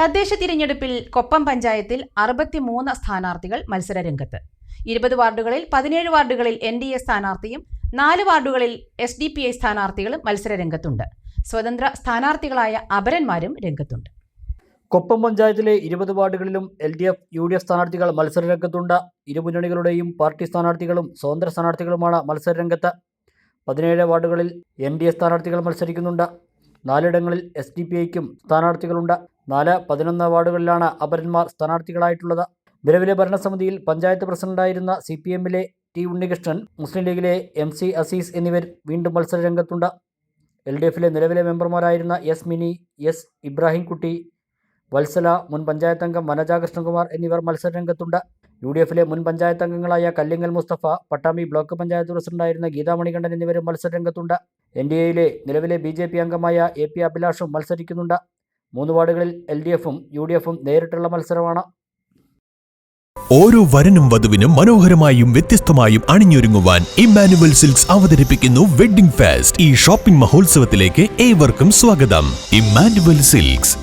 തദ്ദേശ തിരഞ്ഞെടുപ്പിൽ കൊപ്പം പഞ്ചായത്തിൽ അറുപത്തിമൂന്ന് സ്ഥാനാർത്ഥികൾ മത്സരരംഗത്ത്. ഇരുപത് വാർഡുകളിൽ പതിനേഴ് വാർഡുകളിൽ എൻ ഡി എ സ്ഥാനാർത്ഥിയും നാല് വാർഡുകളിൽ എസ് ഡി പി ഐ സ്ഥാനാർത്ഥികളും മത്സരരംഗത്തുണ്ട്. സ്വതന്ത്ര സ്ഥാനാർത്ഥികളായ അപരന്മാരും രംഗത്തുണ്ട്. കൊപ്പം പഞ്ചായത്തിലെ ഇരുപത് വാർഡുകളിലും L D F U D F സ്ഥാനാർത്ഥികൾ മത്സരരംഗത്തുണ്ട്. ഇരുമുന്നണികളുടെയും പാർട്ടി സ്ഥാനാർത്ഥികളും സ്വതന്ത്ര സ്ഥാനാർത്ഥികളുമാണ് മത്സരരംഗത്ത്. പതിനേഴ് വാർഡുകളിൽ എൻ ഡി എ സ്ഥാനാർത്ഥികൾ മത്സരിക്കുന്നുണ്ട്. നാലിടങ്ങളിൽ എസ് ഡി പി ഐക്കും സ്ഥാനാർത്ഥികളുണ്ട്. നാല് പതിനൊന്ന് വാർഡുകളിലാണ് അപരന്മാർ സ്ഥാനാർത്ഥികളായിട്ടുള്ളത്. നിലവിലെ ഭരണസമിതിയിൽ പഞ്ചായത്ത് പ്രസിഡന്റായിരുന്ന സി പി എമ്മിലെ ടി ഉണ്ണികൃഷ്ണൻ മുസ്ലിം ലീഗിലെ എം സി അസീസ് എന്നിവർ വീണ്ടും മത്സര രംഗത്തുണ്ട് എൽ ഡി എഫിലെ നിലവിലെ മെമ്പർമാരായിരുന്ന എസ് മിനി എസ് ഇബ്രാഹിംകുട്ടി വത്സല മുൻ പഞ്ചായത്ത് അംഗം വനജ കൃഷ്ണകുമാർ എന്നിവർ മത്സര രംഗത്തുണ്ട് യു ഡി എഫിലെ മുൻ പഞ്ചായത്ത് അംഗങ്ങളായ കല്ലിങ്ങൽ മുസ്തഫ പട്ടാമി ബ്ലോക്ക് പഞ്ചായത്ത് പ്രസിഡന്റായിരുന്ന ഗീതാമണികണ്ഠൻ എന്നിവരും മത്സര രംഗത്തുണ്ട് എൻ ഡി എയിലെ നിലവിലെ ബി ജെ പി അംഗമായ എ പി അഭിലാഷും മത്സരിക്കുന്നുണ്ട്. മൂന്ന് വാർഡുകളിൽ എൽ ഡി എഫും യു ഡി എഫും നേരിട്ടുള്ള മത്സരമാണ്. ഓരോ വരനും വധുവിനും മനോഹരമായും വ്യത്യസ്തമായും അണിഞ്ഞൊരുങ്ങുവാൻ ഇമ്മാനുവൽ സിൽക്സ് അവതരിപ്പിക്കുന്നു വെഡ്ഡിംഗ് ഫാസ്റ്റ്. ഈ ഷോപ്പിംഗ് മഹോത്സവത്തിലേക്ക് ഏവർക്കും സ്വാഗതം. Emmanuel silks.